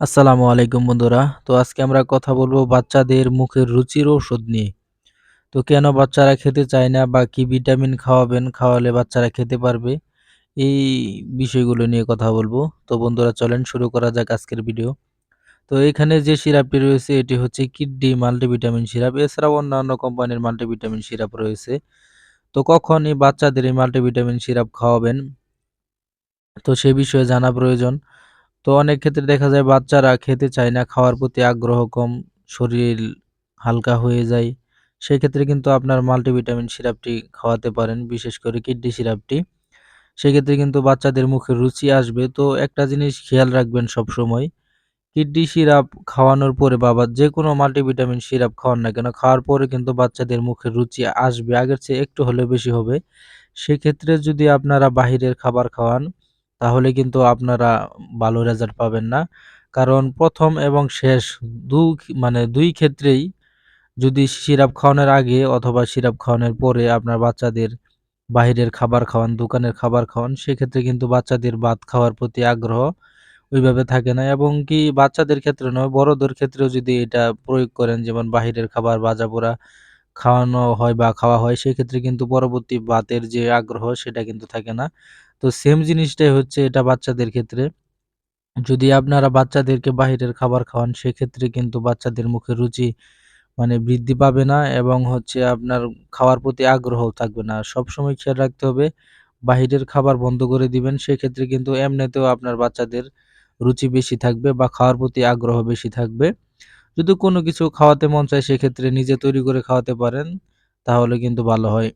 আসসালামু আলাইকুম বন্ধুরা। তো আজকে আমরা কথা বলব বাচ্চাদের মুখের রুচির ঔষধ নিয়ে। তো কেন বাচ্চারা খেতে চায় না বা কি ভিটামিন খাওয়াবেন, খাওয়ালে বাচ্চারা খেতে পারবে? এই বিষয়গুলো নিয়ে কথা বলব। তো বন্ধুরা চলেন শুরু করা যাক আজকের ভিডিও। তো এখানে যে সিরাপটি রয়েছে এটি হচ্ছে কিডনি মাল্টিভিটামিন সিরাপ। এছাড়াও অন্যান্য কোম্পানির মাল্টিভিটামিন সিরাপ রয়েছে। তো কখন এই বাচ্চাদের এই মাল্টিভিটামিন সিরাপ খাওয়াবেন? তো সে বিষয়ে জানা প্রয়োজন। তো অনেক ক্ষেত্রে দেখা যায় বাচ্চারা খেতে চায় না, খাওয়ার প্রতি আগ্রহ কম, শরীর হালকা হয়ে যায়। সেক্ষেত্রে কিন্তু আপনার মাল্টিভিটামিন সিরাপটি খাওয়াতে পারেন, বিশেষ করে কিডনি সিরাপটি। সেক্ষেত্রে কিন্তু বাচ্চাদের মুখে রুচি আসবে। তো একটা জিনিস খেয়াল রাখবেন সবসময়, কিডনি সিরাপ খাওয়ানোর পরে বাবা যেকোনো মাল্টিভিটামিন সিরাপ খাওয়ান না কেন, খাওয়ার পরে কিন্তু বাচ্চাদের মুখে রুচি আসবে, আগের চেয়ে একটু হলেও বেশি হবে। সেক্ষেত্রে যদি আপনারা বাহিরের খাবার খাওয়ান তাহলে কিন্তু আপনারা ভালো রেজাল্ট পাবেন না। কারণ প্রথম এবং শেষ দু মানে দুই ক্ষেত্রেই যদি সিরাপ খাওয়ানোর আগে অথবা সিরাপ খাওয়ানোর পরে আপনার বাচ্চাদের বাহিরের খাবার খাওয়ান, দোকানের খাবার খাওয়ান, সেক্ষেত্রে কিন্তু বাচ্চাদের ভাত খাওয়ার প্রতি আগ্রহ ওইভাবে থাকে না এবং কি বাচ্চাদের ক্ষেত্রে নয়, বড়দের ক্ষেত্রেও যদি এটা প্রয়োগ করেন যেমন বাহিরের খাবার ভাজাপোড়া খাওয়ানো হয় বা খাওয়া হয়, সেক্ষেত্রে কিন্তু পরবর্তী ভাতের যে আগ্রহ সেটা কিন্তু থাকে না। তো সেম জিনিসটাই হচ্ছে এটা বাচ্চাদের ক্ষেত্রে। যদি আপনারা বাচ্চাদেরকে বাহিরের খাবার খাওয়ান, সেক্ষেত্রে কিন্তু বাচ্চাদের মুখে রুচি মানে বৃদ্ধি পাবে না এবং হচ্ছে আপনার খাওয়ার প্রতি আগ্রহ থাকবে না। সবসময় খেয়াল রাখতে হবে, বাহিরের খাবার বন্ধ করে দিবেন। সেক্ষেত্রে কিন্তু এমনিতেও আপনার বাচ্চাদের রুচি বেশি থাকবে বা খাওয়ার প্রতি আগ্রহ বেশি থাকবে। যদি কোনো কিছু খাওয়াতে মন চায় সেক্ষেত্রে নিজে তৈরি করে খাওয়াতে পারেন, তাহলে কিন্তু ভালো হয়।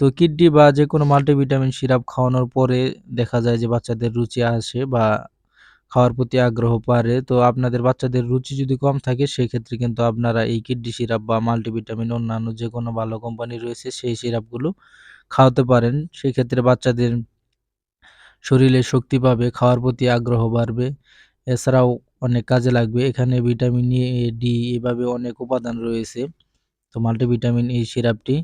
তো কিডনি বা যেকোনো মাল্টিভিটামিন সিরাপ খাওয়ানোর পরে দেখা যায় যে বাচ্চাদের রুচি আসে বা খাওয়ার প্রতি আগ্রহ পারে তো আপনাদের বাচ্চাদের রুচি যদি কম থাকে সেক্ষেত্রে কিন্তু আপনারা এই কিডনি সিরাপ বা মাল্টিভিটামিন অন্যান্য যে কোনো ভালো কোম্পানি রয়েছে সেই সিরাপগুলো খাওয়াতে পারেন। সেক্ষেত্রে বাচ্চাদের শরীরে শক্তি পাবে, খাওয়ার প্রতি আগ্রহ বাড়বে। এছাড়াও অনেক কাজে লাগবে। এখানে ভিটামিন এ, ডি এভাবে অনেক উপাদান রয়েছে। তো মাল্টিভিটামিন এই সিরাপটি।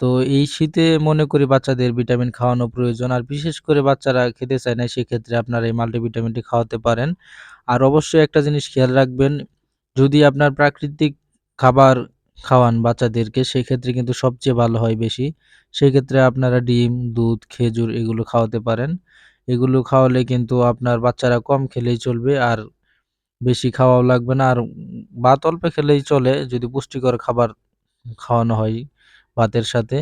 তো এই শীতে মনে করি বাচ্চাদের ভিটামিন খাওয়ানো প্রয়োজন। আর বিশেষ করে বাচ্চারা খেতে চায় না সেক্ষেত্রে আপনারা এই মাল্টিভিটামিনটি খাওয়াতে পারেন। আর অবশ্যই একটা জিনিস খেয়াল রাখবেন, যদি আপনার প্রাকৃতিক খাবার খাওয়ান বাচ্চাদেরকে সেক্ষেত্রে কিন্তু সবচেয়ে ভালো হয় বেশি। সেক্ষেত্রে আপনারা ডিম, দুধ, খেজুর এগুলো খাওয়াতে পারেন। এগুলো খাওয়ালে কিন্তু আপনার বাচ্চারা কম খেলেই চলবে আর বেশি খাওয়াও লাগবে না। আর ভাত অল্প খেলেই চলে যদি পুষ্টিকর খাবার খাওয়ানো হয় ভাতের সাথে।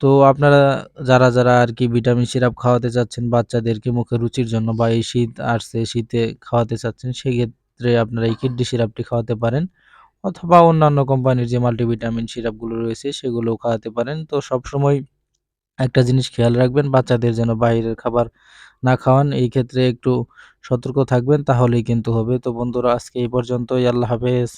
তো আপনারা যারা, যারা আর কি ভিটামিন সিরাপ খাওয়াতে চাচ্ছেন বাচ্চাদেরকে মুখে রুচির জন্য বা এই শীত আসছে, শীতে খাওয়াতে চাচ্ছেন সেক্ষেত্রে আপনারা এই কিডনি সিরাপটি খাওয়াতে পারেন। অথবা অন্যান্য কোম্পানির যে মাল্টিভিটামিন সিরাপগুলো রয়েছে সেগুলোও খাওয়াতে পারেন। তো সবসময় একটা জিনিস খেয়াল রাখবেন, বাচ্চাদের যেন বাইরের খাবার না খাওয়ান। এই ক্ষেত্রে একটু সতর্ক থাকবেন, তাহলেই কিন্তু হবে। তো বন্ধুরা, আজকে এই পর্যন্তই। আল্লাহ হাফেজ।